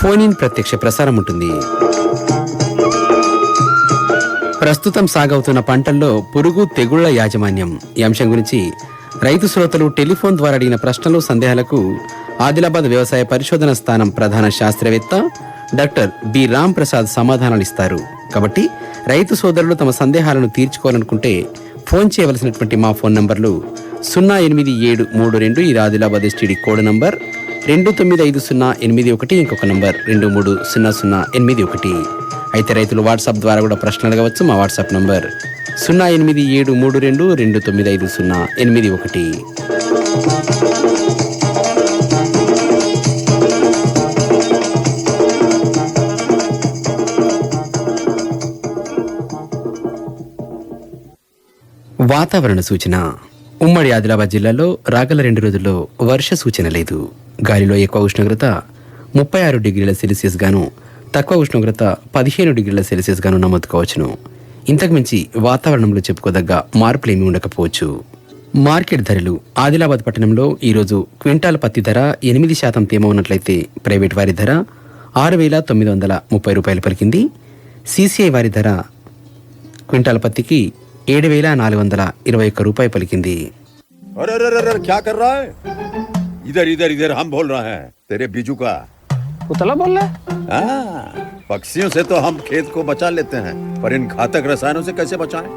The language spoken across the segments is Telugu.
ఫోన్ ఇన్ ప్రత్యక్ష ప్రసారం ఉంటుంది. ప్రస్తుతం సాగవుతున్న పంటల్లో పురుగు తెగుళ్ళ యాజమాన్యం. ఈ అంశం గురించి రైతు శ్రోతలు టెలిఫోన్ ద్వారా అడిగిన ప్రశ్నలు సందేహాలకు ఆదిలాబాద్ వ్యవసాయ పరిశోధన స్థానం ప్రధాన శాస్త్రవేత్త డాక్టర్ బి. రామ్ ప్రసాద్ సమాధానాలు ఇస్తారు కాబట్టి రైతు సోదరులు తమ సందేహాలను తీర్చుకోవాలనుకుంటే ఫోన్ చేయవలసినటువంటి మా ఫోన్ నంబర్లు సున్నా ఎనిమిది ఏడు మూడు రెండు ఈ ఆదిలాబాద్ ఎస్టీడీ కోడ్ నంబర్ రెండు తొమ్మిది ఐదు సున్నా ఎనిమిది ఒకటి ఇంకొక నంబర్. రెండు మూడు సున్నా సున్నా ఎనిమిది ఒకటి. అయితే రైతులు వాట్సాప్ ద్వారా కూడా ప్రశ్నలు అడగవచ్చు మా వాట్సాప్ నంబర్. సున్నా ఎనిమిది ఏడు మూడు రెండు రెండు తొమ్మిది ఐదు సున్నా ఎనిమిది ఒకటి. వాతావరణ సూచన. ఉమ్మడి ఆదిలాబాద్ జిల్లాలో రాగల రెండు రోజుల్లో వర్ష సూచన లేదు. గాలిలో ఎక్కువ ఉష్ణోగ్రత ముప్పై ఆరు డిగ్రీల సెల్సియస్ గాను తక్కువ ఉష్ణోగ్రత పదిహేను డిగ్రీల సెల్సియస్ గాను నమోదు ఇంతకుమించి వాతావరణంలో చెప్పుకోదగ్గ మార్పులేమీ ఉండకపోవచ్చు. మార్కెట్ ధరలు ఆదిలాబాద్ పట్టణంలో ఈరోజు క్వింటాల్ పత్తి ధర ఎనిమిది శాతం తేమ ఉన్నట్లయితే ప్రైవేట్ వారి ధర ఆరు వేల తొమ్మిది వందల ముప్పై రూపాయలు పలికింది. సీసీఐ వారి ధర క్వింటాల్ పత్తికి ఏడు వేల నాలుగు వందల ఇరవై ఒక్క రూపాయి పలికింది अरे अरे अरे अरे क्या कर रहा है इधर इधर इधर हम बोल रहे हैं तेरे बीजू का उतला बोल रहा है हाँ, पक्षियों से तो हम खेत को बचा लेते हैं पर इन घातक रसायनों से कैसे बचाएं?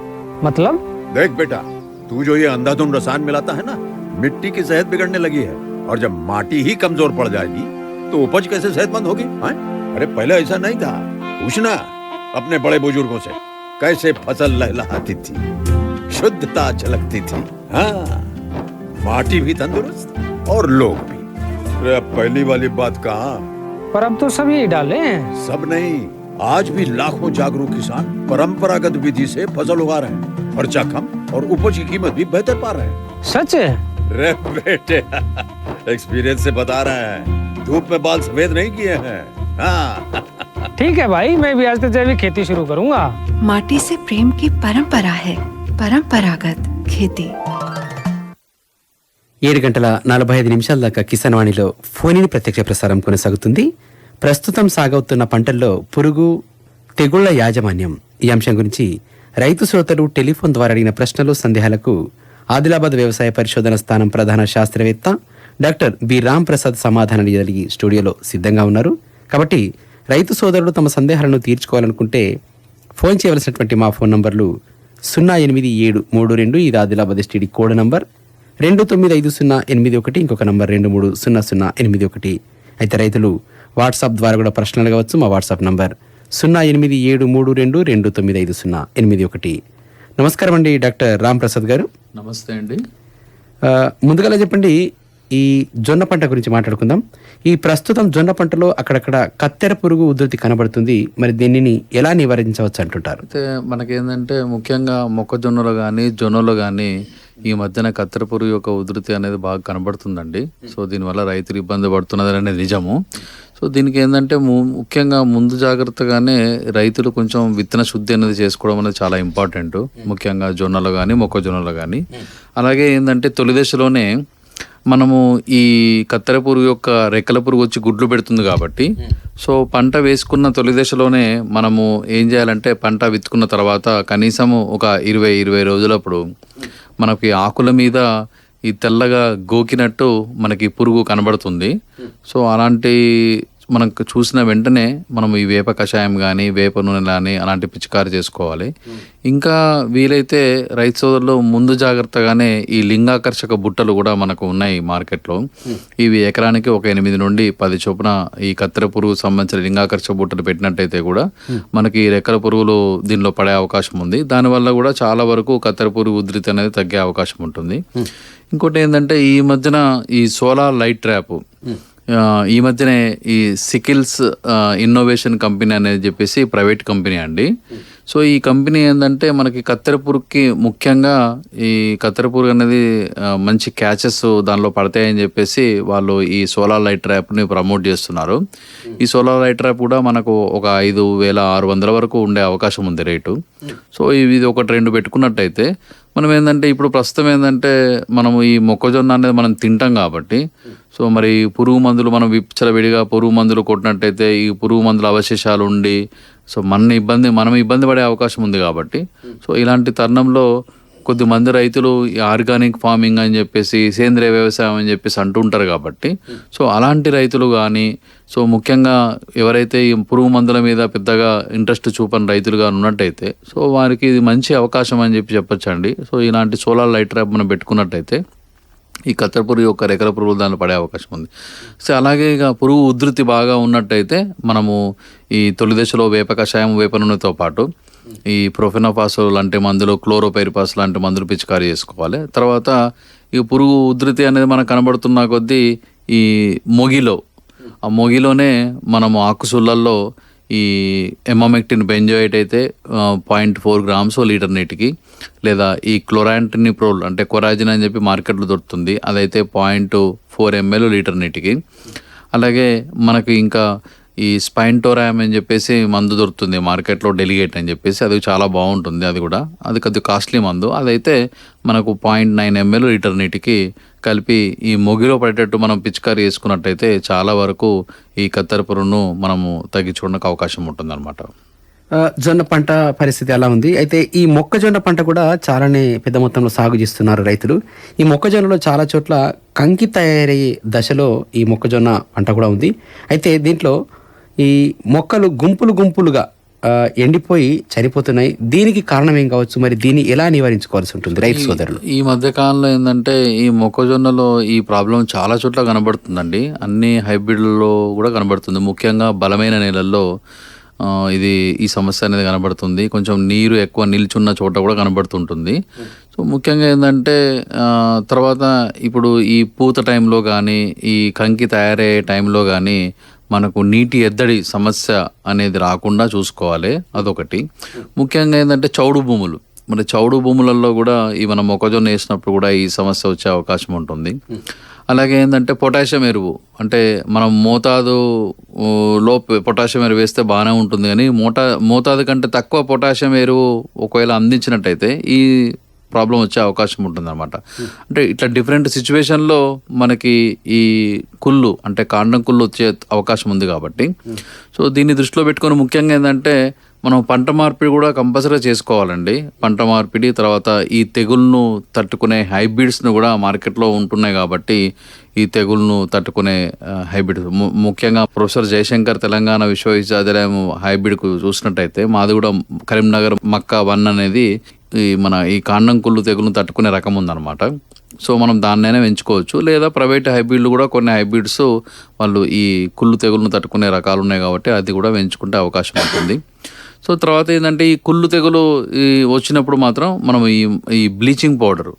मतलब देख बेटा तू जो ये अंधाधुंध रसायन मिलाता है ना मिट्टी की सेहत बिगड़ने लगी है और जब माटी ही कमजोर पड़ जाएगी तो उपज कैसे सेहतमंद होगी हाँ? अरे पहले ऐसा नहीं था पूछना अपने बड़े बुजुर्गों से कैसे फ़सल लहलहाती थी? शुद्धता झलकती थी। हाँ माटी भी तंदुरुस्त और लोग भी। पहली वाली बात कहाँ? पर अब तो सभी डाले हैं। सब नहीं आज भी लाखों जागरूक किसान परंपरागत विधि से फ़सल उगा रहे हैं। खर्चा कम और उपज की कीमत भी बेहतर पा रहे हैं। सच है? रे बेटे एक्सपीरियंस से बता रहे हैं। धूप में बाल सफ़ेद नहीं किए हैं। हाँ। ठीक है भाई मैं भी आज से जैविक खेती शुरू करूंगा माटी से प्रेम की परंपरा है परंपरागत खेती ఏడు గంటల నలభై ఐదు నిమిషాల దాకా కిసాన్ వాణిలో ఫోన్ ప్రత్యక్ష ప్రసారం కొనసాగుతుంది ప్రస్తుతం సాగవుతున్న పంటల్లో పురుగు తెగుళ్ల యాజమాన్యం ఈ అంశం గురించి రైతు శ్రోతలు టెలిఫోన్ ద్వారా అడిగిన ప్రశ్నలు సందేహాలకు ఆదిలాబాద్ వ్యవసాయ పరిశోధన స్థానం ప్రధాన శాస్త్రవేత్త డాక్టర్ బి రామ్ ప్రసాద్ సమాధానాలు ఇవ్వగలిగి స్టూడియోలో సిద్ధంగా ఉన్నారు కాబట్టి రైతు సోదరులు తమ సందేహాలను తీర్చుకోవాలనుకుంటే ఫోన్ చేయవలసినటువంటి మా ఫోన్ నంబర్లు సున్నా ఎనిమిది ఏడు మూడు రెండు ఇది ఆదిలాబాద్ ఎస్టీడీ కోడ్ నంబర్. రెండు తొమ్మిది ఐదు సున్నా ఎనిమిది ఒకటి ఇంకొక నంబర్ రెండు మూడు సున్నా సున్నా ఎనిమిది ఒకటి. అయితే రైతులు వాట్సాప్ ద్వారా కూడా ప్రశ్నలు అడగవచ్చు మా వాట్సాప్ నంబర్ సున్నా ఎనిమిది ఏడు మూడు రెండు రెండు తొమ్మిది ఐదు సున్నా ఎనిమిది ఒకటి. నమస్కారం అండి డాక్టర్ రామ్ ప్రసాద్ గారు. నమస్తే అండి. ముందుగా చెప్పండి ఈ జొన్న పంట గురించి మాట్లాడుకుందాం. ఈ ప్రస్తుతం జొన్న పంటలో అక్కడక్కడ కత్తెర పురుగు ఉధృతి కనబడుతుంది. మరి దీనిని ఎలా నివారించవచ్చు అంటుంటారు? అయితే మనకేంటంటే ముఖ్యంగా మొక్కజొన్నలో కానీ జొన్నలో కానీ ఈ మధ్యన కత్తెర పురుగు యొక్క ఉధృతి అనేది బాగా కనబడుతుందండి. సో దీనివల్ల రైతులు ఇబ్బంది పడుతున్నది అనేది నిజము. సో దీనికి ఏంటంటే ము- ముఖ్యంగా ముందు జాగ్రత్తగానే రైతులు కొంచెం విత్తన శుద్ధి అనేది చేసుకోవడం అనేది చాలా ఇంపార్టెంట్. ముఖ్యంగా జొన్నలో కానీ మొక్కజొన్నలో కానీ అలాగే ఏంటంటే తొలి దశలోనే మనము ఈ కత్తెర పురుగు యొక్క రెక్కల పురుగు వచ్చి గుడ్లు పెడుతుంది కాబట్టి సో పంట వేసుకున్న తొలి దశలోనే మనము ఏం చేయాలంటే పంట విత్తుకున్న తర్వాత కనీసము ఒక ఇరవై ఇరవై రోజులప్పుడు మనకి ఆకుల మీద ఈ తెల్లగా గోకినట్టు మనకి పురుగు కనబడుతుంది. సో అలాంటి మనకు చూసిన వెంటనే మనం ఈ వేప కషాయం కానీ వేప నూనె కానీ అలాంటి పిచికారి చేసుకోవాలి. ఇంకా వీలైతే రైతు సోదరులు ముందు జాగ్రత్తగానే ఈ లింగాకర్షక బుట్టలు కూడా మనకు ఉన్నాయి మార్కెట్లో. ఇవి ఎకరానికి ఒక ఎనిమిది నుండి పది చొప్పున ఈ కత్తెర పురుగు సంబంధించిన లింగాకర్షక బుట్టలు పెట్టినట్టయితే కూడా మనకి ఈ రెక్కల పురుగులు దీనిలో పడే అవకాశం ఉంది. దానివల్ల కూడా చాలా వరకు కత్తెర పురుగు ఉధృతి అనేది తగ్గే అవకాశం ఉంటుంది. ఇంకోటి ఏంటంటే ఈ మధ్యన ఈ సోలార్ లైట్ ట్రాప్ ఈ మధ్యనే ఈ సికిల్స్ ఇన్నోవేషన్ కంపెనీ అనేది చెప్పేసి ప్రైవేట్ కంపెనీ అండి. సో ఈ కంపెనీ ఏంటంటే మనకి కత్తెర ముఖ్యంగా ఈ కత్తెర అనేది మంచి క్యాచెస్ దానిలో పడతాయని చెప్పేసి వాళ్ళు ఈ సోలార్ లైట్ ట్రాప్ని ప్రమోట్ చేస్తున్నారు. ఈ సోలార్ లైట్ ట్రాప్ కూడా మనకు ఒక ఐదు వేల ఆరు వందల వరకు ఉండే అవకాశం ఉంది రేటు. సో ఇది ఒకటి రెండు పెట్టుకున్నట్టయితే మనం ఏంటంటే ఇప్పుడు ప్రస్తుతం ఏంటంటే మనము ఈ మొక్కజొన్న అనేది మనం తింటాం కాబట్టి సో మరి పురుగు మందులు మనం విచ్చలవిడిగా పురుగు మందులు కొట్టినట్టయితే ఈ పురుగు మందుల అవశేషాలు ఉండి సో మన ఇబ్బంది మనం ఇబ్బంది పడే అవకాశం ఉంది కాబట్టి. సో ఇలాంటి తరుణంలో కొద్దిమంది రైతులు ఈ ఆర్గానిక్ ఫార్మింగ్ అని చెప్పేసి సేంద్రియ వ్యవసాయం అని చెప్పేసి అంటుంటారు కాబట్టి. సో అలాంటి రైతులు కానీ సో ముఖ్యంగా ఎవరైతే ఈ పురుగు మందుల మీద పెద్దగా ఇంట్రెస్ట్ చూపని రైతులుగా ఉన్నట్టయితే సో వారికి ఇది మంచి అవకాశం అని చెప్పి చెప్పొచ్చండి. సో ఇలాంటి సోలార్ లైట్ ట్రాప్ మనం పెట్టుకున్నట్టయితే ఈ కత్తెర పురుగు యొక్క రెక్కల పురుగులు దాన్ని పడే అవకాశం ఉంది. సో అలాగే ఇక పురుగు ఉధృతి బాగా ఉన్నట్టయితే మనము ఈ తొలి దశలో వేప కషాయం వేప నూనెతో పాటు ఈ ప్రొఫెనోఫాస్ లాంటి మందులు క్లోరోపైరిపాస్ లాంటి మందులు పిచికారీ చేసుకోవాలి. తర్వాత ఈ పురుగు ఉధృతి అనేది మనకు కనబడుతున్న కొద్దీ ఈ మొగిలో ఆ మొగిలోనే మనము ఆకుసుళ్ళల్లో ఈ ఎమామెక్టిన్ బెంజోయిట్ అయితే పాయింట్ ఫోర్ గ్రామ్స్ లీటర్ నీటికి లేదా ఈ క్లోరాంటినిప్రోల్ అంటే కొరాజిన్ అని చెప్పి మార్కెట్లో దొరుకుతుంది. అదైతే పాయింట్ ఫోర్ ఎంఎల్ లీటర్ నీటికి. అలాగే మనకు ఇంకా ఈ స్పైన్టోరామ్ అని చెప్పేసి మందు దొరుకుతుంది మార్కెట్లో డెలిగేట్ అని చెప్పేసి. అది చాలా బాగుంటుంది అది కూడా. అది కొద్దిగా కాస్ట్లీ మందు. అదైతే మనకు పాయింట్ నైన్ ఎంఎల్ లీటర్ నీటికి కలిపి ఈ మొగిలో పడేటట్టు మనం పిచికారీ చేసుకున్నట్టయితే చాలా వరకు ఈ కత్తెర పురుగును మనము తగ్గించుకోవడానికి అవకాశం ఉంటుందన్నమాట. ఆ, జొన్న పంట పరిస్థితి ఎలా ఉంది. అయితే ఈ మొక్కజొన్న పంట కూడా చాలానే పెద్ద మొత్తంలో సాగు చేస్తున్నారు రైతులు. ఈ మొక్కజొన్నలో చాలా చోట్ల కంకి తయారయ్యే దశలో ఈ మొక్కజొన్న పంట కూడా ఉంది. అయితే దీంట్లో ఈ మొక్కలు గుంపులు గుంపులుగా ఎండిపోయి చనిపోతున్నాయి. దీనికి కారణం ఏం కావచ్చు? మరి దీన్ని ఎలా నివారించుకోవాల్సి ఉంటుంది? రైతు సోదరులు. ఈ మధ్య కాలంలో ఏంటంటే ఈ మొక్కజొన్నలో ఈ ప్రాబ్లం చాలా చోట్ల కనబడుతుందండి. అన్ని హైబ్రిడ్లలో కూడా కనబడుతుంది. ముఖ్యంగా బలమైన నేలల్లో ఇది ఈ సమస్య అనేది కనబడుతుంది. కొంచెం నీరు ఎక్కువ నిల్చున్న చోట కూడా కనబడుతుంటుంది. సో ముఖ్యంగా ఏంటంటే తర్వాత ఇప్పుడు ఈ పూత టైంలో కానీ ఈ కంకి తయారయ్యే టైంలో కానీ మనకు నీటి ఎద్దడి సమస్య అనేది రాకుండా చూసుకోవాలి. అదొకటి. ముఖ్యంగా ఏంటంటే చౌడు భూములు. మరి చౌడు భూములలో కూడా ఈ మనం మొక్కజొన్న వేసినప్పుడు కూడా ఈ సమస్య వచ్చే అవకాశం ఉంటుంది. అలాగే ఏంటంటే పొటాషియం ఎరువు. అంటే మనం మోతాదు ఊ, లో పొటాషియం ఎరువు వేస్తే బాగానే ఉంటుంది. కానీ మోటా మోతాదు కంటే తక్కువ పొటాషియం ఎరువు ఒకవేళ అందించినట్టయితే ఈ ప్రాబ్లం వచ్చే అవకాశం ఉంటుందన్నమాట. అంటే ఇట్లా డిఫరెంట్ సిచ్యువేషన్లో మనకి ఈ కుళ్ళు అంటే కాండం కుళ్ళు వచ్చే అవకాశం ఉంది కాబట్టి. సో దీన్ని దృష్టిలో పెట్టుకొని ముఖ్యంగా ఏంటంటే మనం పంట మార్పిడి కూడా కంపల్సరీ చేసుకోవాలండి. పంట మార్పిడి తర్వాత ఈ తెగుళ్ళను తట్టుకునే హైబ్రిడ్స్ను కూడా మార్కెట్లో ఉంటున్నాయి కాబట్టి ఈ తెగుళ్ళను తట్టుకునే హైబ్రిడ్. ముఖ్యంగా ప్రొఫెసర్ జయశంకర్ తెలంగాణ విశ్వవిద్యాలయం హైబ్రిడ్కు చూసినట్టయితే మాది కూడా కరీంనగర్ మక్క వన్ అనేది ఈ మన ఈ కాండం కుళ్ళు తెగులు తట్టుకునే రకం ఉందన్నమాట. సో మనం దాన్నైనా పెంచుకోవచ్చు లేదా ప్రైవేట్ హైబ్రిడ్లు కూడా కొన్ని హైబ్రిడ్స్ వాళ్ళు ఈ కుళ్ళు తెగులను తట్టుకునే రకాలు ఉన్నాయి కాబట్టి అది కూడా పెంచుకుంటే అవకాశం ఉంటుంది. సో తర్వాత ఏంటంటే ఈ కుళ్ళు తెగులు ఈ వచ్చినప్పుడు మాత్రం మనం ఈ ఈ బ్లీచింగ్ పౌడర్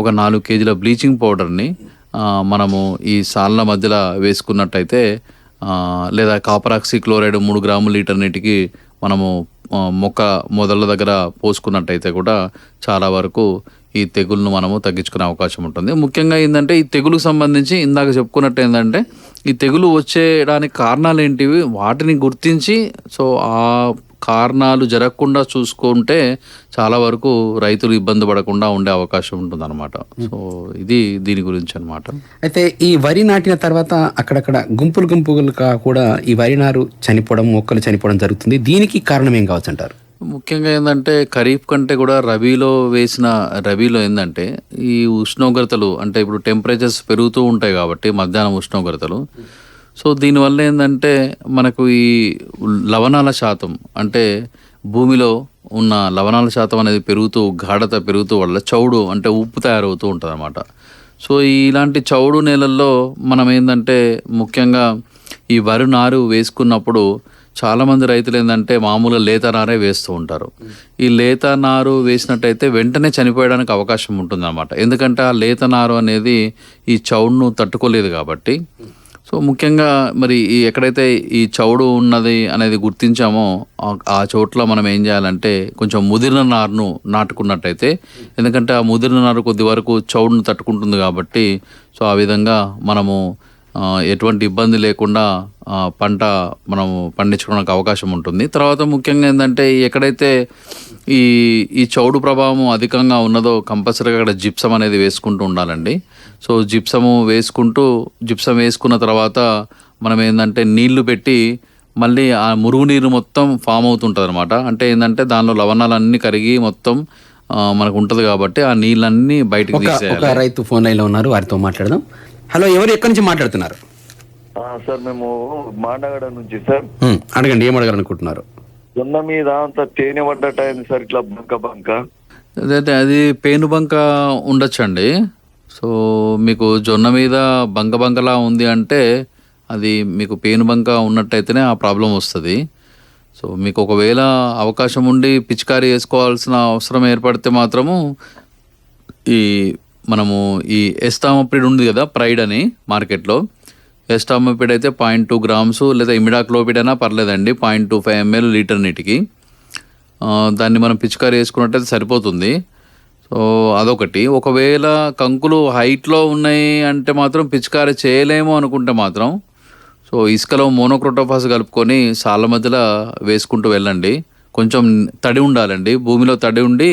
ఒక నాలుగు కేజీల బ్లీచింగ్ పౌడర్ని మనము ఈ సాళ్ళ మధ్యలో వేసుకున్నట్టయితే లేదా కాపరాక్సి క్లోరైడ్ మూడు గ్రాముల లీటర్ నీటికి మనము మొక్క మొదళ్ళ దగ్గర పోసుకున్నట్టయితే కూడా చాలా వరకు ఈ తెగులను మనము తగ్గించుకునే అవకాశం ఉంటుంది. ముఖ్యంగా ఏంటంటే ఈ తెగులుకు సంబంధించి ఇందాక చెప్పుకున్నట్టు ఏంటంటే ఈ తెగులు వచ్చేయడానికి కారణాలు ఏంటివి వాటిని గుర్తించి సో ఆ కారణాలు జరగకుండా చూసుకుంటే చాలా వరకు రైతులు ఇబ్బంది పడకుండా ఉండే అవకాశం ఉంటుందన్నమాట. సో ఇది దీని గురించి అన్నమాట. అయితే ఈ వరి నాటిన తర్వాత అక్కడక్కడ గుంపులు గుంపులుగా కూడా ఈ వరి నారు చనిపోవడం మొక్కలు చనిపోవడం జరుగుతుంది. దీనికి కారణం ఏం కావచ్చు అంటారు? ముఖ్యంగా ఏంటంటే ఖరీఫ్ కంటే కూడా రబీలో వేసిన రబీలో ఏంటంటే ఈ ఉష్ణోగ్రతలు అంటే ఇప్పుడు టెంపరేచర్స్ పెరుగుతూ ఉంటాయి కాబట్టి మధ్యాహ్నం ఉష్ణోగ్రతలు. సో దీనివల్ల ఏంటంటే మనకు ఈ లవణాల శాతం అంటే భూమిలో ఉన్న లవణాల శాతం అనేది పెరుగుతూ గాఢత పెరుగుతూ వల్ల చౌడు అంటే ఉప్పు తయారవుతూ ఉంటుంది అనమాట సో ఇలాంటి చౌడు నేలల్లో మనం ఏంటంటే ముఖ్యంగా ఈ వరి నారు వేసుకున్నప్పుడు చాలామంది రైతులు ఏంటంటే మామూలుగా లేత నారే వేస్తూ ఉంటారు. ఈ లేత నారు వేసినట్టయితే వెంటనే చనిపోయడానికి అవకాశం ఉంటుంది అనమాట ఎందుకంటే ఆ లేత నారు అనేది ఈ చౌడును తట్టుకోలేదు కాబట్టి. సో ముఖ్యంగా మరి ఈ ఎక్కడైతే ఈ చౌడు ఉన్నది అనేది గుర్తించామో ఆ- చోట్ల మనం ఏం చేయాలంటే కొంచెం ముదిరిన నారును నాటుకున్నట్టయితే ఎందుకంటే ఆ ముదిరిన నారు కొద్ది వరకు చౌడును తట్టుకుంటుంది కాబట్టి సో ఆ విధంగా మనము ఎటువంటి ఇబ్బంది లేకుండా పంట మనము పండించుకోవడానికి అవకాశం ఉంటుంది. తర్వాత ముఖ్యంగా ఏంటంటే ఎక్కడైతే ఈ ఈ చౌడు ప్రభావం అధికంగా ఉన్నదో కంపల్సరీగా అక్కడ జిప్సం అనేది వేసుకుంటూ ఉండాలండి. సో జిప్సము వేసుకుంటూ జిప్సం వేసుకున్న తర్వాత మనం ఏంటంటే నీళ్ళు పెట్టి మళ్ళీ ఆ మురుగునీరు మొత్తం ఫామ్ అవుతుంటుంది అనమాట అంటే ఏంటంటే దానిలో లవణాలన్నీ కరిగి మొత్తం మనకు ఉంటుంది కాబట్టి ఆ నీళ్ళన్నీ బయటకు తీసేయాలి. రైతు ఫోన్ లైన్లో ఉన్నారు వారితో మాట్లాడదాం. హలో ఎవరు ఎక్కడి నుంచి మాట్లాడుతున్నారు? ఆ, సార్ మేము మాండగడ నుంచి సార్. అడగండి ఏం అడగాలనుకుంటున్నారు? జొన్న మీద అంత తేనె పడ్డట్టు అయింది సార్ ఇట్లా బంక బంక. అదైతే అది పేనుబంక ఉండొచ్చండి. సో మీకు జొన్న మీద బంక బంకలా ఉంది అంటే అది మీకు పేనుబంక ఉన్నట్టయితేనే ఆ ప్రాబ్లం వస్తుంది. సో మీకు ఒకవేళ అవకాశం ఉండి పిచికారీ వేసుకోవాల్సిన అవసరం ఏర్పడితే మాత్రము ఈ మనము ఈ ఎస్టామపిడ్ ఉంది కదా ప్రైడ్ అని మార్కెట్లో. ఎస్టామపిడ్ అయితే పాయింట్ టూ గ్రామ్స్ లేదా ఇమిడాక్లోపిడ్ అయినా పర్లేదండి point two five ML litre నీటికి. దాన్ని మనం పిచికారీ వేసుకున్నట్టయితే సరిపోతుంది. సో అదొకటి. ఒకవేళ కంకులు హైట్లో ఉన్నాయి అంటే మాత్రం పిచికారీ చేయలేము అనుకుంటే మాత్రం సో ఇసుకలో మోనోక్రోటోఫాస్ కలుపుకొని సాళ్ళ మధ్యలో వేసుకుంటూ వెళ్ళండి. కొంచెం తడి ఉండాలండి. భూమిలో తడి ఉండి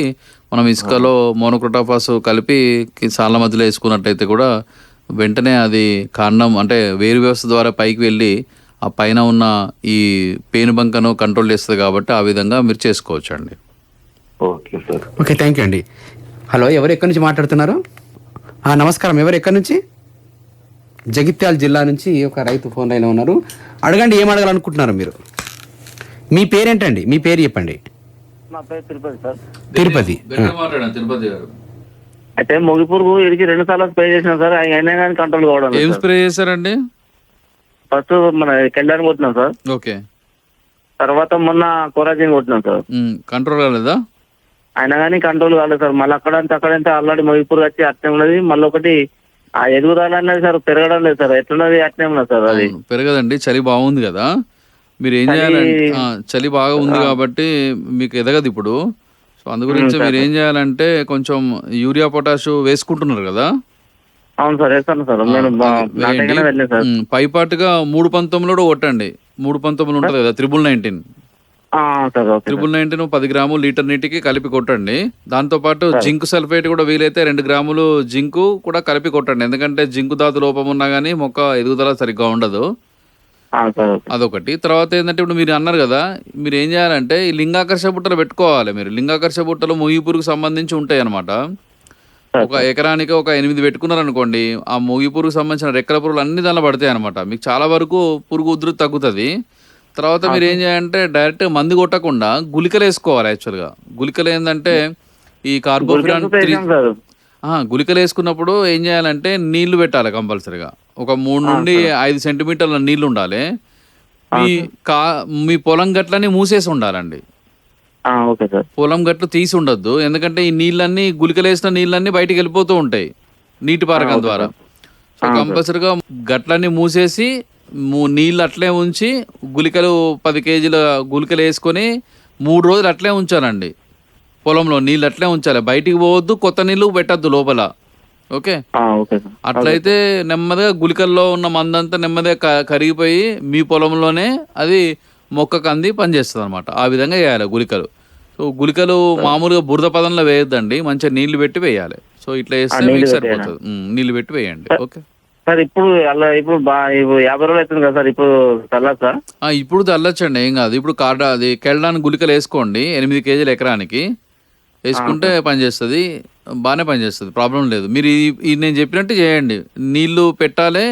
మనం ఇసుకలో మోనోక్రోటోఫాస్ కలిపి సాళ్ళ మధ్యలో వేసుకున్నట్టయితే కూడా వెంటనే అది కాండం అంటే వేరు వ్యవస్థ ద్వారా పైకి వెళ్ళి ఆ పైన ఉన్న ఈ పేనుబంకను కంట్రోల్ చేస్తుంది కాబట్టి ఆ విధంగా మీరు చేసుకోవచ్చు అండి okay sir. Okay thank you అండి. హలో ఎవరు ఎక్కడి నుంచి మాట్లాడుతున్నారు? ఆ, నమస్కారం. ఎవరు ఎక్కడి నుంచి? జగిత్యాల జిల్లా నుంచి ఒక రైతు ఫోన్ లైన్లో ఉన్నారు. అడగండి ఏం అడగాలనుకుంటున్నారు మీరు? మీ పేరేంటండి? మీ పేరు చెప్పండి. తిరుపతి సార్. తిరుపతి. తిరుపతి గారు అయితే మొగి పురుగు ఇడికి రెండు సార్లు స్ప్రే చేసిన సార్. అయినా కానీ కంట్రోల్ కావడం ఏం. స్ప్రే చేశారండి? ఫస్ట్ మన కెళ్ళడానికి కొట్టినాం సార్. ఓకే. తర్వాత మొన్న కొరాజిన్ కొట్టినాం సార్. కంట్రోల్ కాలేదా? అయినా కానీ కంట్రోల్ కాలేదు సార్. మళ్ళీ అక్కడంతా అక్కడంతా ఆల్రెడీ మొగి పురుగు వచ్చి అట్నే ఉన్నది. మళ్ళీ ఒకటి ఆ ఎదుగుదల అనేది సార్ పెరగడం లేదు సార్. ఎట్లున్నది అట్నే ఉన్నది సార్ అది. పెరగదండి. చలి బాగుంది కదా. మీరు ఏం చేయాలంటే ఆ, చలి బాగా ఉంది కాబట్టి మీకు ఎదగదు ఇప్పుడు. సో అందు గురించి మీరు ఏం చేయాలంటే కొంచెం యూరియా పొటాష్ వేసుకుంటున్నారు కదా. అవును సార్ వేస్తాను సార్. నేను బా- నాటకనే వెళ్ళాను సార్. ఉమ్, పైపాటుగా మూడు పంతొమ్మిదిలో కూడా కొట్టండి. మూడు పంతొమ్మిది ఉంటుంది కదా త్రిబుల్ నైన్టీన్. త్రిబుల్ నైన్టీన్ పది గ్రాములు లీటర్ నీటికి కలిపి కొట్టండి. దాంతో పాటు జింక్ సల్ఫేట్ కూడా వీలైతే రెండు గ్రాములు జింకు కూడా కలిపి కొట్టండి. ఎందుకంటే జింకు ధాతు లోపం ఉన్నా కానీ మొక్క ఎదుగుదల సరిగ్గా ఉండదు. అదొకటి. తర్వాత ఏంటంటే ఇప్పుడు మీరు అన్నారు కదా మీరు ఏం చేయాలంటే ఈ లింగాకర్ష బుట్టలు పెట్టుకోవాలి మీరు. లింగాకర్ష బుట్టలు ముగిపురుకు సంబంధించి ఉంటాయి అనమాట ఒక ఎకరానికి ఒక ఎనిమిది పెట్టుకున్నారు అనుకోండి ఆ ముగి పురుగు సంబంధించిన రెక్కల పురుగులు అన్ని దానిలో పడతాయి అనమాట మీకు చాలా వరకు పురుగు ఉధృతి తగ్గుతుంది. తర్వాత మీరు ఏం చేయాలంటే డైరెక్ట్ మందు కొట్టకుండా గుళికలు వేసుకోవాలి యాక్చువల్గా. గుళికలు ఏంటంటే ఈ కార్బోఫిరాన్ గుళికలు వేసుకున్నప్పుడు ఏం చేయాలంటే నీళ్ళు పెట్టాలి కంపల్సరీగా. ఒక మూడు నుండి ఐదు సెంటీమీటర్ల నీళ్ళు ఉండాలి. మీ కా మీ పొలం గట్లని మూసేసి ఉండాలండి. పొలం గట్లు తీసి ఉండొద్దు. ఎందుకంటే ఈ నీళ్ళన్నీ గుళికలు వేసిన నీళ్ళన్నీ బయటికి వెళ్ళిపోతూ ఉంటాయి. నీటి పారకం ద్వారా. సో కంపల్సరీగా గట్లన్నీ మూసేసి నీళ్ళు అట్లే ఉంచి గుళికలు పది కేజీల గుళికలు వేసుకొని మూడు రోజులు అట్లే ఉంచాలండి. పొలంలో నీళ్ళు అట్లే ఉంచాలి. బయటికి పోవద్దు కొత్త నీళ్ళు పెట్టద్దు లోపల. ఓకే? అట్లయితే నెమ్మదిగా గుళికల్లో ఉన్న మందంతా నెమ్మదిగా కరిగిపోయి మీ పొలంలోనే అది మొక్కకు అంది పనిచేస్తుంది అనమాట ఆ విధంగా వేయాలి గుళికలు. సో గుళికలు మామూలుగా బురద పదంలో వేయొద్దండి. మంచిగా నీళ్ళు పెట్టి వేయాలి. సో ఇట్లా వేస్తే మీకు? సరిపోతుంది. నీళ్ళు పెట్టి వేయండి. ఓకే? సార్ ఇప్పుడు అలా ఇప్పుడు బా ఇప్పుడు యాభై రోజులు అవుతుంది కదా సార్ ఇప్పుడు చల్లదు సార్ ఆ, ఇప్పుడు చల్లొచ్చండి ఏం కాదు. ఇప్పుడు కార్డ అది కెళ్ళడానికి గుళికలు వేసుకోండి ఎనిమిది కేజీలు ఎకరానికి. వేసుకుంటే పనిచేస్తుంది బాగానే పనిచేస్తుంది ప్రాబ్లం లేదు. మీరు ఈ- ఈ నేను చెప్పినట్టు చేయండి. నీళ్ళు పెట్టాలి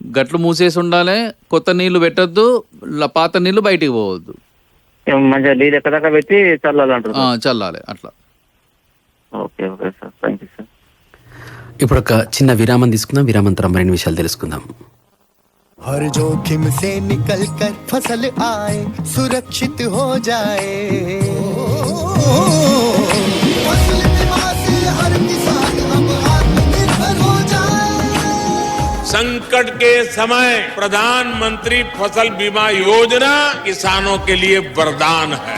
గట్లు మూసేసి ఉండాలి కొత్త నీళ్ళు పెట్టద్దు పాత నీళ్ళు బయటికి పోవద్దు. ఏం మంచిగా నీళ్ళు ఎక్కదాకా పెట్టి చల్లాలంటారు ఆ. చల్లాలి అట్లా. Okay okay sir. Thank you sir. ఇప్పుడు ఒక చిన్న విరామం తీసుకుందాం విరామంతరం మరిన్ని విషయాలు తెలుసుకుందాం हर जोखिम से निकल कर फसल आए सुरक्षित हो जाए फसल बीमा से हर किसान अब आत्मनिर्भर हो जाए संकट के समय प्रधानमंत्री फसल बीमा योजना किसानों के लिए वरदान है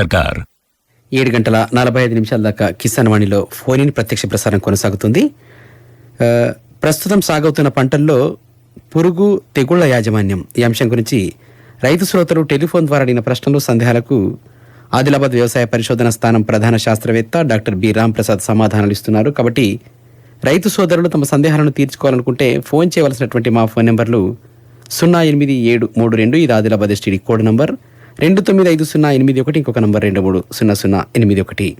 సర్కార్. ఏడు గంటల నలభై ఐదు నిమిషాల దాకా కిసాన్ వాణిలో ఫోన్ ఇన్ ప్రత్యక్ష ప్రసారం కొనసాగుతుంది. ప్రస్తుతం సాగవుతున్న పంటల్లో పురుగు తెగుళ్ళ యాజమాన్యం ఈ అంశం గురించి రైతు శ్రోతలు టెలిఫోన్ ద్వారా అడిగిన ప్రశ్నలు సందేహాలకు ఆదిలాబాద్ వ్యవసాయ పరిశోధన స్థానం ప్రధాన శాస్త్రవేత్త డాక్టర్ బి. రాంప్రసాద్ సమాధానాలు ఇస్తున్నారు. కాబట్టి రైతు సోదరులు తమ సందేహాలను తీర్చుకోవాలనుకుంటే ఫోన్ చేయవలసినటువంటి మా ఫోన్ నెంబర్లు సున్నా ఎనిమిది ఏడు మూడు రెండు ఇది ఆదిలాబాద్ ఎస్టీడీ కోడ్ నంబర్. రెండు తొమ్మిది ఐదు సున్నా ఎనిమిది ఒకటి ఇంకొక నంబర్ రెండు మూడు సున్నా సున్నా ఎనిమిది ఒకటి.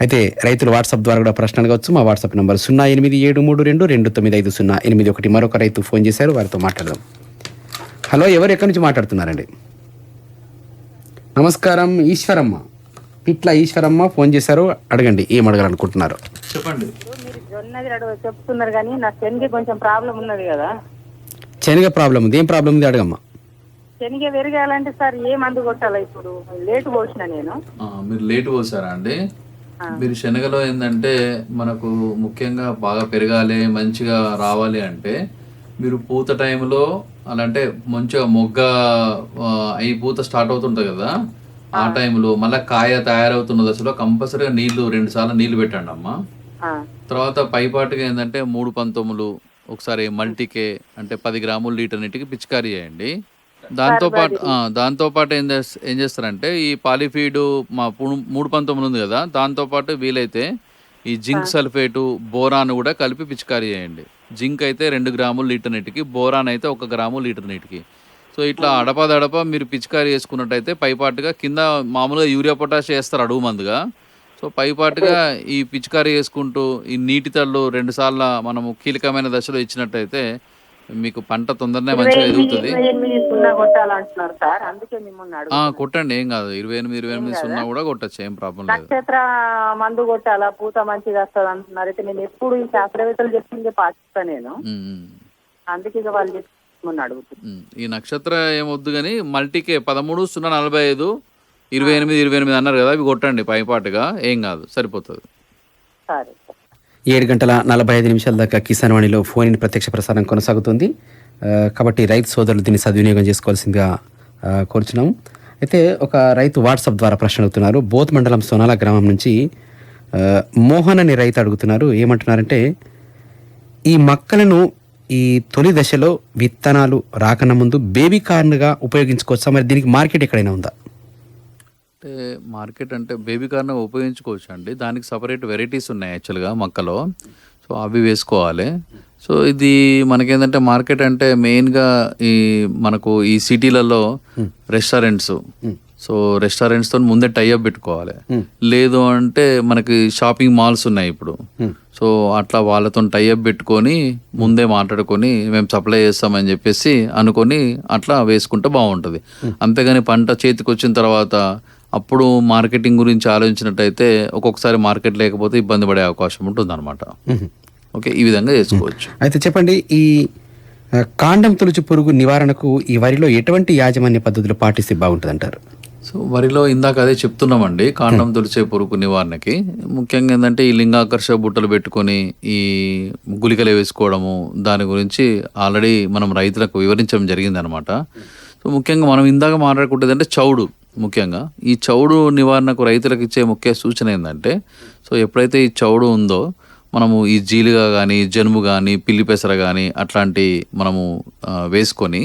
అయితే రైతులు వాట్సాప్ ద్వారా కూడా ప్రశ్నలు కావచ్చు మా వాట్సాప్ నంబర్ సున్నా ఎనిమిది ఏడు మూడు రెండు రెండు తొమ్మిది ఐదు సున్నా ఎనిమిది ఒకటి. మరొక రైతు ఫోన్ చేశారు వారితో మాట్లాడదాం. హలో ఎవరు ఎక్కడి నుంచి మాట్లాడుతున్నారండి? నమస్కారం ఈశ్వరమ్మ. పిట్ల ఈశ్వరమ్మ ఫోన్ చేశారు అడగండి ఏం అడగాలనుకుంటున్నారు? చెప్పండి. మీరు జొన్నది అడుగు చెప్తున్నారు కానీ నా కొంచెం ప్రాబ్లం ఉన్నది కదా. శనగ ప్రాబ్లం ఉంది ఏం ప్రాబ్లం ఉంది అడగమ్మా. శనగ పెరగాలంటే సార్ ఏ మందు కొట్టాలా ఇప్పుడు? లేట్ పోసిన నేను. మీరు లేట్ పోసారా అండి? మీరు శనగలో ఏంటంటే మనకు ముఖ్యంగా బాగా పెరగాలి మంచిగా రావాలి అంటే మీరు పూత టైంలో అలా అంటే మంచిగా మొగ్గ అయి పూత స్టార్ట్ అవుతుంటుంది కదా? ఆ టైంలో మళ్ళీ కాయ తయారవుతున్న దశలో కంపల్సరీగా నీళ్ళు రెండు సార్లు నీళ్ళు పెట్టండి అమ్మా. తర్వాత పైపాటుగా ఏంటంటే మూడు పంతొమ్మిది ఒకసారి మల్టీకే అంటే పది గ్రాములు లీటర్ నీటికి పిచికారీ చేయండి. దాంతో పాటు దాంతో పాటు ఏం చేస్ ఏం చేస్తారంటే ఈ పాలిఫీడ్ మా మూడు పంతొమ్మిది ఉంది కదా దాంతో పాటు వీలైతే ఈ జింక్ సల్ఫేటు బోరాన్ కూడా కలిపి పిచికారీ చేయండి. జింక్ అయితే రెండు గ్రాములు లీటర్ నీటికి బోరాన్ అయితే ఒక గ్రాము లీటర్ నీటికి. సో ఇట్లా అడపదడప మీరు పిచికారీ చేసుకున్నట్టయితే పైపాటుగా కింద మామూలుగా యూరియా పొటాష్ వేస్తారు అడుగు మందుగా. సో పైపాటుగా ఈ పిచికారీ చేసుకుంటూ ఈ నీటి తళ్ళు రెండు సార్లు మనము కీలకమైన దశలో ఇచ్చినట్టయితే మీకు పంట తొందరనే మంచిగా ఎదుగుతుంది. కొట్టండి ఏం కాదు. ఇరవై ఎనిమిది ఇరవై ఎనిమిది సున్నా కూడా కొట్టచ్చు ఏం ప్రాబ్లం లేదు. నక్షత్ర మందు కొట్టాలా? పూత మంచిగా వస్తుంది అంటున్నారు. అయితే నేను ఎప్పుడు ఈ శాస్త్రవేత్తలు చెప్పిందే పాటిస్తా నేను. అందుకే ఇక వాళ్ళు ఉమ్. ఈ నక్షత్ర ఏమొద్దు కానీ మల్టీకే పదమూడు సున్నా నలభై ఐదు ఇరవై ఎనిమిది ఇరవై ఎనిమిది అన్నారు కదా అవి కొట్టండి పైపాటుగా ఏం కాదు సరిపోతుంది. సరే. ఏడు గంటల నలభై ఐదు నిమిషాల దాకా కిసాన్ వాణిలో ఫోన్ ఇన్ ప్రత్యక్ష ప్రసారం కొనసాగుతుంది. కాబట్టి రైతు సోదరులు దీన్ని సద్వినియోగం చేసుకోవాల్సిందిగా కోరుచున్నాము. అయితే ఒక రైతు వాట్సాప్ ద్వారా ప్రశ్న అడుగుతున్నారు. బోత్ మండలం సోనాల గ్రామం నుంచి మోహన్ అనే రైతు అడుగుతున్నారు. ఏమంటున్నారంటే ఈ మొక్కలను ఈ తొలి దశలో విత్తనాలు రాకన్నా ముందు బేబీ కార్న్గా ఉపయోగించుకోవచ్చా? మరి దీనికి మార్కెట్ ఎక్కడైనా ఉందా? అంటే మార్కెట్ అంటే బేబీ కార్న్ ఉపయోగించుకోవచ్చు అండి దానికి సపరేట్ వెరైటీస్ ఉన్నాయి యాక్చువల్గా మొక్కలో. సో అవి వేసుకోవాలి. సో ఇది మనకేంటంటే మార్కెట్ అంటే మెయిన్గా ఈ మనకు ఈ సిటీలలో రెస్టారెంట్స్. సో రెస్టారెంట్స్తో ముందే టైఅప్ పెట్టుకోవాలి. లేదు అంటే మనకి షాపింగ్ మాల్స్ ఉన్నాయి ఇప్పుడు. సో అట్లా వాళ్ళతో టైఅప్ పెట్టుకొని ముందే మాట్లాడుకొని మేము సప్లై చేస్తామని చెప్పేసి అనుకొని అట్లా వేసుకుంటే బాగుంటుంది. అంతేగాని పంట చేతికి వచ్చిన తర్వాత అప్పుడు మార్కెటింగ్ గురించి ఆలోచించినట్టయితే ఒక్కొక్కసారి మార్కెట్ లేకపోతే ఇబ్బంది పడే అవకాశం ఉంటుంది అనమాట ఓకే ఈ విధంగా చేసుకోవచ్చు. అయితే చెప్పండి ఈ కాండం తొలుచు పురుగు నివారణకు ఈ వరిలో ఎటువంటి యాజమాన్య పద్ధతులు పాటిస్తే బాగుంటుంది అంటారు సో వరిలో ఇందాక అదే చెప్తున్నామండి కాండం తొలిచే పురుగు నివారణకి. ముఖ్యంగా ఏంటంటే ఈ లింగాకర్ష బుట్టలు పెట్టుకొని ఈ గుళికలు వేసుకోవడము దాని గురించి ఆల్రెడీ మనం రైతులకు వివరించడం జరిగింది అనమాట సో ముఖ్యంగా మనం ఇందాక మాట్లాడుకుంటేది అంటే చౌడు. ముఖ్యంగా ఈ చౌడు నివారణకు రైతులకు ఇచ్చే ముఖ్య సూచన ఏంటంటే సో ఎప్పుడైతే ఈ చౌడు ఉందో మనము ఈ జీలుగా కానీ జనుము కానీ పిల్లి పెసర కానీ అట్లాంటి మనము వేసుకొని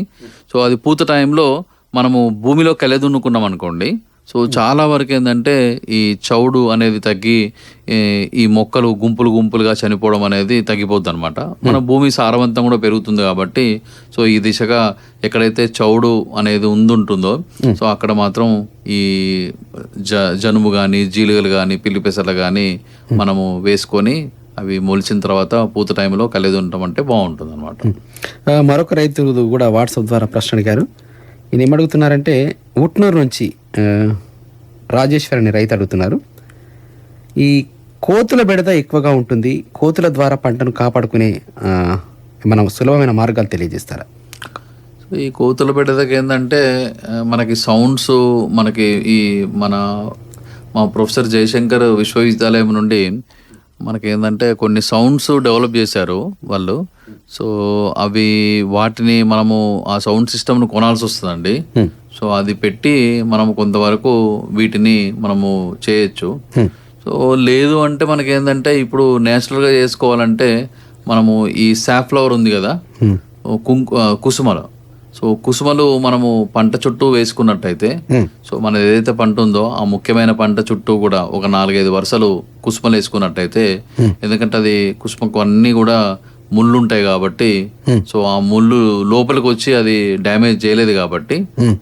సో అది పూత టైంలో మనము భూమిలో కలెదున్నుకున్నాం అనుకోండి సో చాలా వరకు ఏంటంటే ఈ చౌడు అనేది తగ్గి ఈ మొక్కలు గుంపులు గుంపులుగా చనిపోవడం అనేది తగ్గిపోద్ది అనమాట మన భూమి సారవంతం కూడా పెరుగుతుంది కాబట్టి సో ఈ దిశగా ఎక్కడైతే చౌడు అనేది ఉందుంటుందో సో అక్కడ మాత్రం ఈ జ జనుము కానీ జీలుగలు కానీ పిల్లి పెసర్లు కానీ మనము వేసుకొని అవి మొలిచిన తర్వాత పూత టైంలో కలిగి ఉంటామంటే బాగుంటుంది అనమాట మరొక రైతు కూడా వాట్సాప్ ద్వారా ప్రశ్న అడిగారు. ఈయన ఏమడుగుతున్నారంటే ఉట్నూరు నుంచి రాజేశ్వర్ అనే రైతు అడుగుతున్నారు. ఈ కోతుల బెడద ఎక్కువగా ఉంటుంది కోతుల ద్వారా పంటను కాపాడుకునే మనం సులభమైన మార్గాలు తెలియజేస్తారా? సో ఈ కోతుల బిడ్డకి ఏంటంటే మనకి సౌండ్స్ మనకి ఈ మన మా ప్రొఫెసర్ జయశంకర్ విశ్వవిద్యాలయం నుండి మనకి ఏంటంటే కొన్ని సౌండ్స్ డెవలప్ చేశారు వాళ్ళు. సో అవి వాటిని మనము ఆ సౌండ్ సిస్టమ్ను కొనాల్సి వస్తుందండి. సో అది పెట్టి మనం కొంతవరకు వీటిని మనము చేయొచ్చు. సో లేదు అంటే మనకి ఏంటంటే ఇప్పుడు నేచురల్గా చేసుకోవాలంటే మనము ఈ సాఫ్లవర్ ఉంది కదా. కుసుమలు. సో కుసుమలు మనము పంట చుట్టూ వేసుకున్నట్టయితే సో మన ఏదైతే పంట ఉందో ఆ ముఖ్యమైన పంట చుట్టూ కూడా ఒక నాలుగైదు వరుసలు కుసుమలు వేసుకున్నట్టయితే ఎందుకంటే అది కుసుమకు అన్నీ కూడా ముళ్ళు ఉంటాయి కాబట్టి సో ఆ ముళ్ళు లోపలికి వచ్చి అది డ్యామేజ్ చేయలేదు కాబట్టి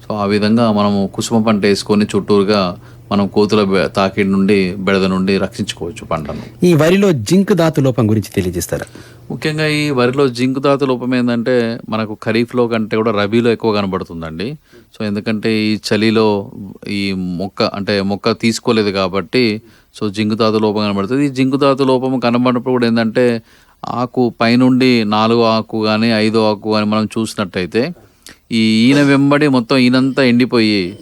సో ఆ విధంగా మనము కుసుమ పంట వేసుకొని చుట్టూరుగా మనం కోతుల తాకిడి నుండి బెడద నుండి రక్షించుకోవచ్చు పంటను. ఈ వరిలో జింక్ ధాతు లోపం గురించి తెలియజేస్తారా? ముఖ్యంగా ఈ వరిలో జింక్ ధాతు లోపం ఏంటంటే మనకు ఖరీఫ్లో కంటే కూడా రబీలో ఎక్కువ కనబడుతుందండి. సో ఎందుకంటే ఈ చలిలో ఈ మొక్క అంటే మొక్క తీసుకోలేదు కాబట్టి సో జింక్ ధాతు లోపం కనబడుతుంది. ఈ జింక్ ధాతు లోపం కనబడినప్పుడు కూడా ఏంటంటే ఆకు పైనుండి నాలుగో ఆకు కానీ ఐదో ఆకు కానీ మనం చూసినట్టయితే ఈ ఈయన వెంబడి మొత్తం ఈయనంతా ఎండిపోయి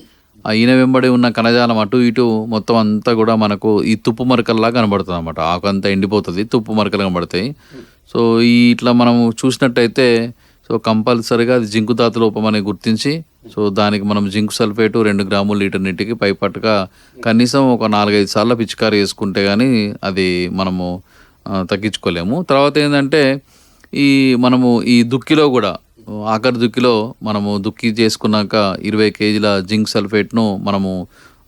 ఆ ఈయన వెంబడి ఉన్న కణజాలం అటు ఇటు మొత్తం అంతా కూడా మనకు ఈ తుప్పు మరకల్లా కనబడుతుంది అనమాట ఆకు అంతా ఎండిపోతుంది తుప్పు మరకలు కనబడతాయి. సో ఈ ఇట్లా మనం చూసినట్టయితే సో కంపల్సరిగా అది జింకు ధాతు లోపం అని గుర్తించి సో దానికి మనం జింక్ సల్ఫేటు రెండు గ్రాములు లీటర్ నీటికి పైపట్టుగా కనీసం ఒక నాలుగైదు సార్లు పిచికారి వేసుకుంటే కానీ అది మనము తగ్గించుకోలేము. తర్వాత ఏంటంటే ఈ మనము ఈ దుక్కిలో కూడా ఆఖరి దుక్కిలో మనము దుక్కి చేసుకున్నాక ఇరవై కేజీల జింక్ సల్ఫేట్ను మనము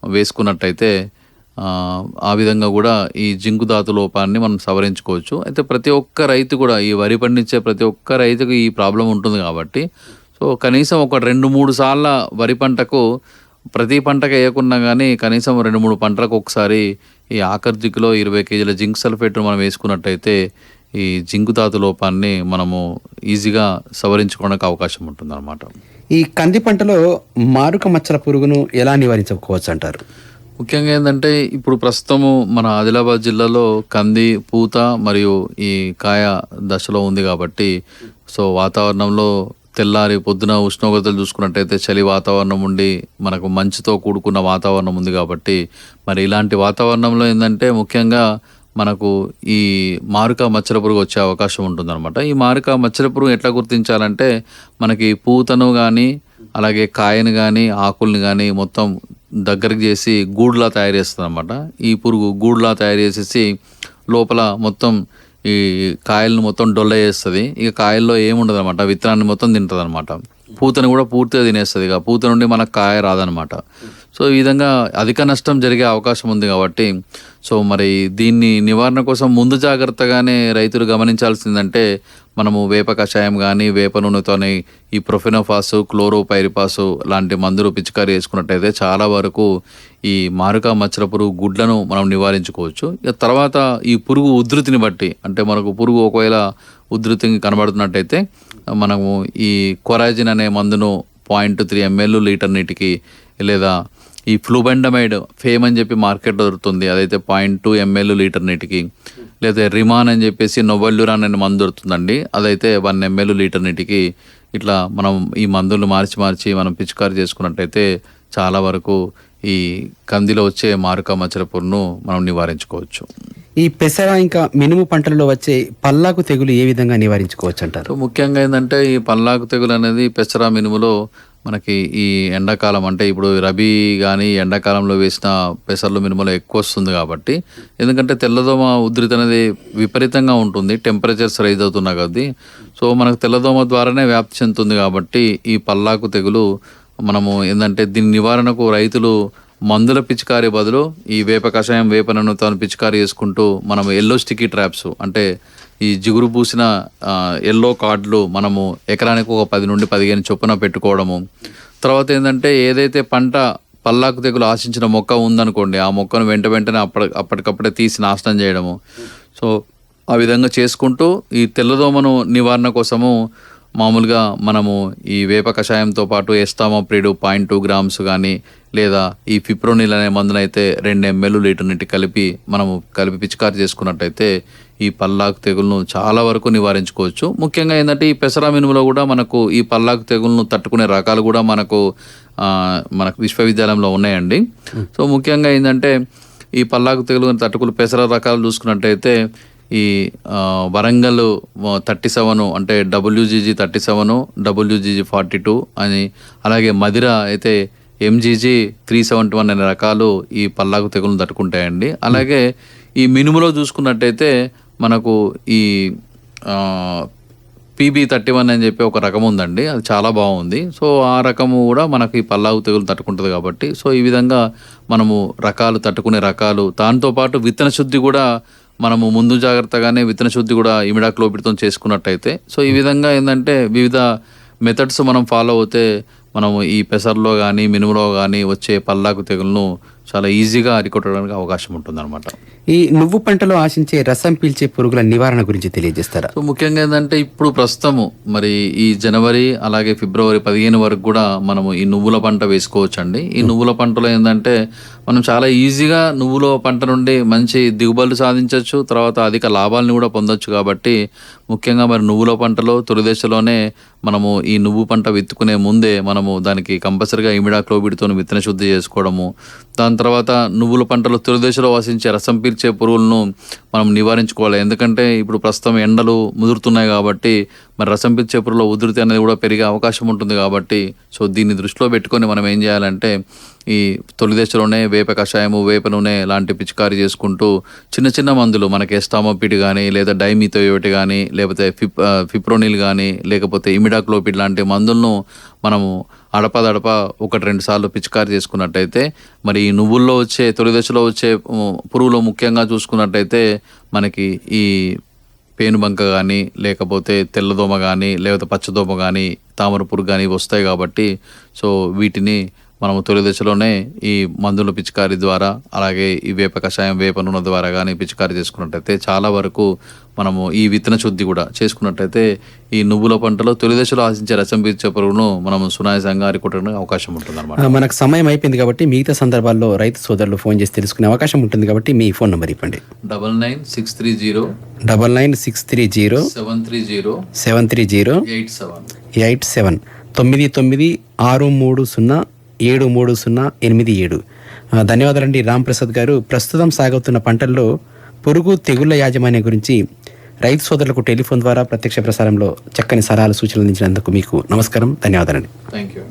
వేసుకున్నట్టయితే ఆ, విధంగా కూడా ఈ జింకు ధాతు లోపాన్ని మనం సవరించుకోవచ్చు. అయితే ప్రతి ఒక్క రైతు కూడా ఈ వరి పండించే ప్రతి ఒక్క రైతుకు ఈ ప్రాబ్లం ఉంటుంది కాబట్టి సో కనీసం ఒక రెండు మూడు సార్ల వరి పంటకు ప్రతి పంటకు వేయకున్నా కానీ కనీసం రెండు మూడు పంటలకు ఒకసారి ఈ ఆఖరి దిక్కులో ఇరవై కేజీల జింక్ సల్ఫేట్ మనం వేసుకున్నట్టయితే ఈ జింకు ధాతు లోపాన్ని మనము ఈజీగా సవరించుకోవడానికి అవకాశం ఉంటుంది ఈ కంది పంటలో మారుక మచ్చల పురుగును ఎలా నివారించుకోవచ్చు అంటారు? ముఖ్యంగా ఏంటంటే ఇప్పుడు ప్రస్తుతము మన ఆదిలాబాద్ జిల్లాలో కంది పూత మరియు ఈ కాయ దశలో ఉంది కాబట్టి సో వాతావరణంలో తెల్లారి పొద్దున ఉష్ణోగ్రతలు చూసుకున్నట్టయితే చలి వాతావరణం ఉండి మనకు మంచుతో కూడుకున్న వాతావరణం ఉంది కాబట్టి మరి ఇలాంటి వాతావరణంలో ఏంటంటే ముఖ్యంగా మనకు ఈ మారుక మచ్చల పురుగు వచ్చే అవకాశం ఉంటుందన్నమాట. ఈ మారుక మచ్చల పురుగు ఎట్లా గుర్తించాలంటే మనకి పూతను కానీ అలాగే కాయను కానీ ఆకుల్ని కానీ మొత్తం దగ్గరికి చేసి గూడులా తయారు చేస్తుంది అనమాట ఈ పురుగు గూడులా తయారు చేసేసి లోపల మొత్తం ఈ కాయలను మొత్తం డొల్ల చేస్తుంది. ఇక కాయల్లో ఏముండదు అనమాట విత్తనాన్ని మొత్తం తింటుంది అనమాట పూతను కూడా పూర్తిగా తినేస్తుంది. ఇక పూత నుండి మనకు కాయ రాదనమాట సో ఈ విధంగా అధిక నష్టం జరిగే అవకాశం ఉంది కాబట్టి సో మరి దీన్ని నివారణ కోసం ముందు జాగ్రత్తగానే రైతులు గమనించాల్సిందంటే మనము వేప కషాయం కానీ వేప నూనెతోని ఈ ప్రొఫెనోఫాస్ క్లోరోపైరిపాస్ లాంటి మందులు పిచికారీ చేసుకున్నట్టయితే చాలా వరకు ఈ మారుక మచ్చల పురుగు గుడ్లను మనం నివారించుకోవచ్చు. ఇక తర్వాత ఈ పురుగు ఉధృతిని బట్టి అంటే మనకు పురుగు ఒకవేళ ఉధృతి కనబడుతున్నట్టయితే మనము ఈ కొరాజిన్ అనే మందును పాయింట్ త్రీ ఎంఎల్ లీటర్ నీటికి లేదా ఈ ఫ్లూబెండమైడ్ ఫేమ్ అని చెప్పి మార్కెట్లో దొరుకుతుంది. అదైతే పాయింట్ టూ ఎంఎల్ లీటర్ నీటికి. లేదా రిమాన్ అని చెప్పేసి నొవెల్యురాన్ అనే మందు దొరుకుతుందండి. అదైతే వన్ ఎంఎల్ లీటర్ నీటికి ఇట్లా మనం ఈ మందులు మార్చి మార్చి మనం పిచికారి చేసుకున్నట్టయితే చాలా వరకు ఈ కందిలో వచ్చే మారుక మచ్చల పురుగును మనం నివారించుకోవచ్చు. ఈ పెసర ఇంకా మినుము పంటలలో వచ్చే పల్లాకు తెగులు ఏ విధంగా నివారించుకోవచ్చు అంటారు ముఖ్యంగా ఏంటంటే ఈ పల్లాకు తెగులు అనేది పెసర మినుములో మనకి ఈ ఎండాకాలం అంటే ఇప్పుడు రబీ కానీ ఎండాకాలంలో వేసిన పెసర్లు మినుములు ఎక్కువ వస్తుంది కాబట్టి ఎందుకంటే తెల్లదోమ ఉధృతి అనేది విపరీతంగా ఉంటుంది టెంపరేచర్స్ రైజ్ అవుతున్నా కొద్దీ. సో మనకు తెల్లదోమ ద్వారానే వ్యాప్తి చెందుతుంది కాబట్టి ఈ పల్లాకు తెగులు మనము ఏంటంటే దీని నివారణకు రైతులు మందుల పిచికారీ బదులు ఈ వేప కషాయం వేప తాను పిచికారీ చేసుకుంటూ మనం ఎల్లో స్టిక్కీ ట్రాప్స్ అంటే ఈ జిగురు పూసిన ఎల్లో కార్డులు మనము ఎకరానికి ఒక పది నుండి పదిహేను చొప్పున పెట్టుకోవడము. తర్వాత ఏంటంటే ఏదైతే పంట పల్లాకు తెగులు ఆశించిన మొక్క ఉందనుకోండి ఆ మొక్కను వెంట వెంటనే అప్పటి అప్పటికప్పుడే తీసి నాశనం చేయడము. సో ఆ విధంగా చేసుకుంటూ ఈ తెల్లదోమను నివారణ కోసము మామూలుగా మనము ఈ వేప కషాయంతో పాటు ఎస్టామోప్రిడ్ పాయింట్ టూ గ్రామ్స్ కానీ లేదా ఈ ఫిప్రోనిల్ అనే మందునైతే రెండు ఎంఎల్ లీటర్ నీటి కలిపి మనము కలిపి పిచికారి చేసుకున్నట్టయితే ఈ పల్లాకు తెగులను చాలా వరకు నివారించుకోవచ్చు. ముఖ్యంగా ఏంటంటే ఈ పెసరా మినుములో కూడా మనకు ఈ పల్లాకు తెగులను తట్టుకునే రకాలు కూడా మనకు మనకు విశ్వవిద్యాలయంలో ఉన్నాయండి. సో ముఖ్యంగా ఏంటంటే ఈ పల్లాకు తెగులు తట్టుకులు పెసర రకాలు చూసుకున్నట్టయితే ఈ వరంగల్ థర్టీ సెవెన్ అంటే WGG thirty seven WGG forty two అని అలాగే మదిర అయితే ఎంజీజీ త్రీ సెవెంటీ వన్ అనే రకాలు ఈ పల్లాకు తెగులను తట్టుకుంటాయండి. అలాగే ఈ మినుములో చూసుకున్నట్టయితే మనకు ఈ పీబీ థర్టీ వన్ అని చెప్పి ఒక రకం ఉందండి. అది చాలా బాగుంది. సో ఆ రకము కూడా మనకి పల్లాగు తెగులు తట్టుకుంటుంది కాబట్టి సో ఈ విధంగా మనము రకాలు తట్టుకునే రకాలు దాంతోపాటు విత్తన శుద్ధి కూడా మనము ముందు జాగ్రత్తగానే విత్తన శుద్ధి కూడా ఇమిడాక్లోపిడ్తో చేసుకున్నట్టయితే. సో ఈ విధంగా ఏంటంటే వివిధ మెథడ్స్ మనం ఫాలో అవుతే మనము ఈ పెసర్లో కానీ మినుములో కానీ వచ్చే పల్లాకు తెగులను చాలా ఈజీగా అరికొట్టడానికి అవకాశం ఉంటుందన్నమాట. ఈ నువ్వు పంటలో ఆశించే రసం పీల్చే పురుగుల నివారణ గురించి తెలియజేస్తారా? సో ముఖ్యంగా ఏంటంటే ఇప్పుడు ప్రస్తుతము మరి ఈ జనవరి అలాగే ఫిబ్రవరి పదిహేను వరకు కూడా మనము ఈ నువ్వుల పంట వేసుకోవచ్చు అండి ఈ నువ్వుల పంటలో ఏంటంటే మనం చాలా ఈజీగా నువ్వుల పంట నుండి మంచి దిగుబడులు సాధించవచ్చు తర్వాత అధిక లాభాలను కూడా పొందొచ్చు కాబట్టి ముఖ్యంగా మరి నువ్వుల పంటలో తొలి దశలోనే మనము ఈ నువ్వు పంట విత్తుకునే ముందే మనము దానికి కంపల్సరిగా ఇమిడాక్లోబిడ్తో విత్తన శుద్ధి చేసుకోవడము దాని తర్వాత నువ్వుల పంటలో తొలి దశలో వసించే రసం పీల్చే పురుగులను మనం నివారించుకోవాలి. ఎందుకంటే ఇప్పుడు ప్రస్తుతం ఎండలు ముదురుతున్నాయి కాబట్టి మరి రసం పిచ్చే పురుగుల ఉధృతి అనేది కూడా పెరిగే అవకాశం ఉంటుంది కాబట్టి సో దీన్ని దృష్టిలో పెట్టుకొని మనం ఏం చేయాలంటే ఈ తొలి దశలోనే వేప కషాయము వేప నూనె లాంటి పిచికారీ చేసుకుంటూ చిన్న చిన్న మందులు మనకి ఎస్టామోపిడ్ కానీ లేదా డైమిథోయోటి కానీ లేకపోతే ఫిప్ ఫిప్రోనిల్ కానీ లేకపోతే ఇమిడాక్లోపిడ్ లాంటి మందులను మనము అడపదడప ఒకటి రెండు సార్లు పిచికారి చేసుకున్నట్టయితే మరి ఈ నువ్వుల్లో వచ్చే తొలి దశలో వచ్చే పురుగులో పురుగులు ముఖ్యంగా చూసుకున్నట్టయితే మనకి ఈ పేనుబంక కానీ లేకపోతే తెల్లదోమ కానీ లేకపోతే పచ్చదోమ కానీ తామర పురుగు కానీ వస్తాయి కాబట్టి సో వీటిని మనము తొలి దశలోనే ఈ మందుల పిచికారీ ద్వారా అలాగే ఈ వేప కషాయం వేప నూనె ద్వారా కానీ పిచికారీ చేసుకున్నట్టయితే చాలా వరకు మనము ఈ విత్తన శుద్ధి కూడా చేసుకున్నట్టయితే ఈ నువ్వుల పంటలో తొలి దశలో ఆశించే రసం పీల్చే పురుగును మనము సునాయాసంగా అరికొట్టడానికి అవకాశం ఉంటుంది ఆ, మనకు సమయం అయిపోయింది కాబట్టి మిగతా సందర్భాల్లో రైతు సోదరులు ఫోన్ చేసి తెలుసుకునే అవకాశం ఉంటుంది కాబట్టి మీ ఫోన్ నెంబర్ ఇవ్వండి. Double nine six three zero double nine six three zero seven three zero seven three zero eight seven. Eight seven తొమ్మిది తొమ్మిది ఆరు మూడు సున్నా ఏడు మూడు సున్నా ఎనిమిది ఏడు. ధన్యవాదాలండి రామ్ ప్రసాద్ గారు. ప్రస్తుతం సాగుతున్న పంటల్లో పురుగు తెగుళ్ళ యాజమాన్యం గురించి రైతు సోదరులకు టెలిఫోన్ ద్వారా ప్రత్యక్ష ప్రసారంలో చక్కని సలహాలు సూచనలు అందించినందుకు మీకు నమస్కారం ధన్యవాదాలండి. Thank you